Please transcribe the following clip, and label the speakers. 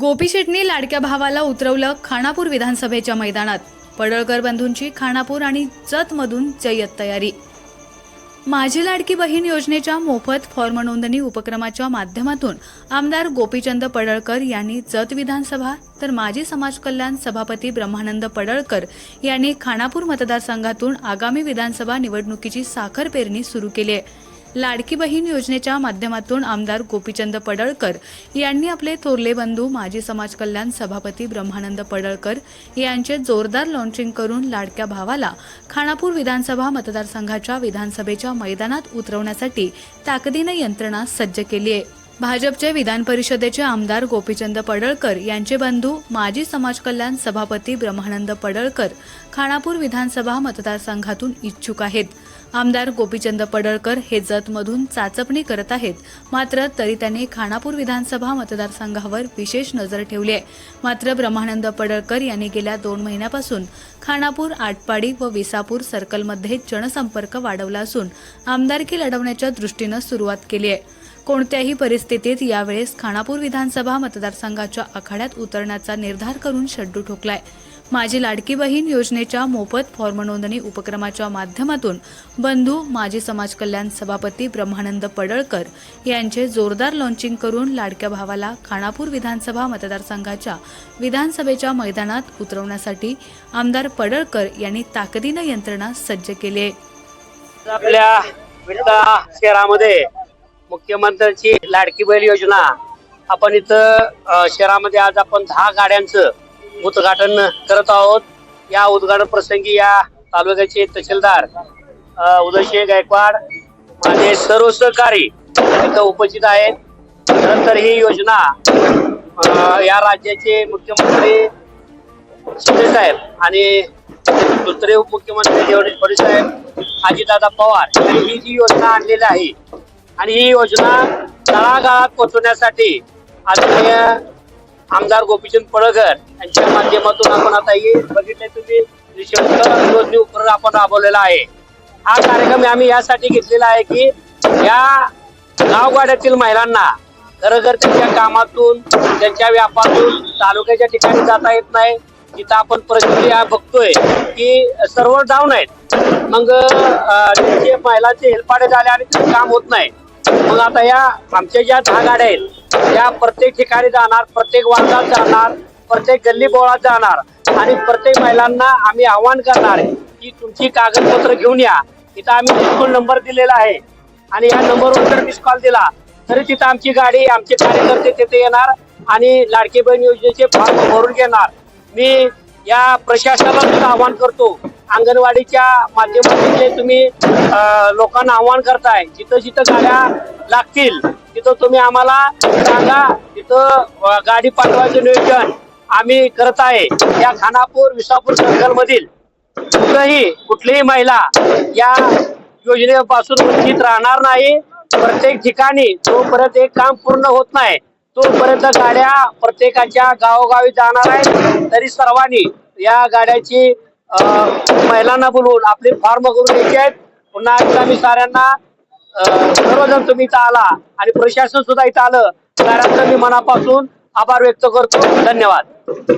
Speaker 1: गोपी शेटनी लाडक्या भावाला उतरवलं खानापूर विधानसभेच्या मैदानात. पडळकर बंधूंची खानापूर आणि जतमधून जय्यत तयारी. माझी लाडकी बहीण योजनेच्या मोफत फॉर्म नोंदणी उपक्रमाच्या माध्यमातून आमदार गोपीचंद पडळकर यांनी जत विधानसभा तर माजी समाज कल्याण सभापती ब्रह्मानंद पडळकर यांनी खानापूर मतदारसंघातून आगामी विधानसभा निवडणुकीची साखर पेरणी सुरू केली आहे. लाडकी बहीण योजनेच्या माध्यमातून आमदार गोपीचंद पडळकर यांनी आपले थोरले बंधू माजी समाज कल्याण सभापती ब्रह्मानंद पडळकर यांचे जोरदार लॉन्चिंग करून लाडक्या भावाला खानापूर विधानसभा मतदारसंघाच्या विधानसभेच्या मैदानात उतरवण्यासाठी ताकदीनं यंत्रणा सज्ज केली आहे. भाजपचे विधान परिषदेचे आमदार गोपीचंद पडळकर यांचे बंधू माजी समाज कल्याण सभापती ब्रह्मानंद पडळकर खानापूर विधानसभा मतदारसंघातून इच्छुक आहेत. आमदार गोपीचंद पडळकर हे जतमधून चाचपणी करत आहेत. मात्र तरी त्यांनी खानापूर विधानसभा मतदारसंघावर विशेष नजर ठेवली आहे. मात्र ब्रह्मानंद पडळकर यांनी गेल्या दोन महिन्यापासून खानापूर आटपाडी व विसापूर सर्कलमध्ये जनसंपर्क वाढवला असून आमदारकी लढवण्याच्या दृष्टीनं सुरुवात केली आहे. कोणत्याही परिस्थितीत यावेळेस खानापूर विधानसभा मतदारसंघाच्या आखाड्यात उतरण्याचा निर्धार करून शड्डू ठोकलाय. माझी लाडकी बहीण योजनेच्या मोफत फॉर्म नोंदणी उपक्रमाच्या माध्यमातून बंधू माजी समाज कल्याण सभापती ब्रह्मानंद पडळकर यांचे जोरदार लॉन्चिंग करून लाडक्या भावाला खानापूर विधानसभा मतदारसंघाच्या विधानसभेच्या मैदानात उतरवण्यासाठी आमदार पडळकर यांनी ताकदीनं यंत्रणा सज्ज केली आहे
Speaker 2: आपल्या शहरामध्ये मुख्यमंत्र्यांची लाडकी बैल योजना. आपण इथं शहरामध्ये आज आपण दहा गाड्यांचं उद्घाटन करत आहोत. या उद्घाटन प्रसंगी या तालुक्याचे तहसीलदार उदयसिंह गायकवाड माझे सर्व सहकारी इथं उपस्थित आहेत. नंतर ही योजना या राज्याचे मुख्यमंत्री शिंदे साहेब आणि दुसरे उपमुख्यमंत्री देवेंद्र फडणवीस साहेब अजितदादा पवार यांनी ही जी योजना आणलेली आहे आणि ही योजना तळागाळात पोहोचवण्यासाठी आदरणीय आमदार गोपीचंद पडळकर यांच्या माध्यमातून आपण आता ही बघितले तुम्ही निशुल्क योजने उपक्रम आपण राबवलेला आहे. हा कार्यक्रम आम्ही यासाठी घेतलेला आहे की या गावगाड्यातील महिलांना खरंतर त्यांच्या कामातून त्यांच्या व्यापारातून तालुक्याच्या ठिकाणी जाता येत नाही. जिथं आपण परिस्थिती बघतोय की सर्व डाऊन आहेत मग जे महिलांचे हेलपाडे झाले आणि काम होत नाही. म्हणून आता या आमच्या ज्या दहा गाड्या आहेत त्या प्रत्येक ठिकाणी जाणार प्रत्येक वार्डात जाणार प्रत्येक गल्ली बोळात जाणार आणि प्रत्येक महिलांना आम्ही आव्हान करणार की तुमची कागदपत्र घेऊन या. इथं आम्ही बिलकुल नंबर दिलेला आहे आणि या नंबरवर जर मिस कॉल दिला तरी तिथं आमची गाडी आमचे कार्यकर्ते तिथे येणार आणि लाडकी बहीण योजनेचे फॉर्म भरून घेणार. मी या प्रशासनाला आवाहन करतो. अंगणवाडीच्या माध्यमातून जे तुम्ही लोकांना आव्हान करताय जिथं जिथं गाड्या लागतील तिथं तुम्ही आम्हाला सांगा तिथं गाडी पाठवायचं नियोजन आम्ही करत आहे. या खानापूर विसापूर सर्कलमधील मधील कुठलीही महिला या योजनेपासून वंचित राहणार नाही. प्रत्येक ठिकाणी जोपर्यंत एक काम पूर्ण होत नाही तोपर्यंत गाड्या प्रत्येकाच्या गावोगावी जाणार आहेत. तरी सर्वांनी या गाड्याची महिलांना बोलवून आपले फॉर्म करून घ्यायचे आहेत. पुन्हा एकदा मी साऱ्यांना सर्वजण तुम्ही इथं आला आणि प्रशासन सुद्धा इथं आलं. साऱ्यांचं मी मनापासून आभार व्यक्त करतो. धन्यवाद.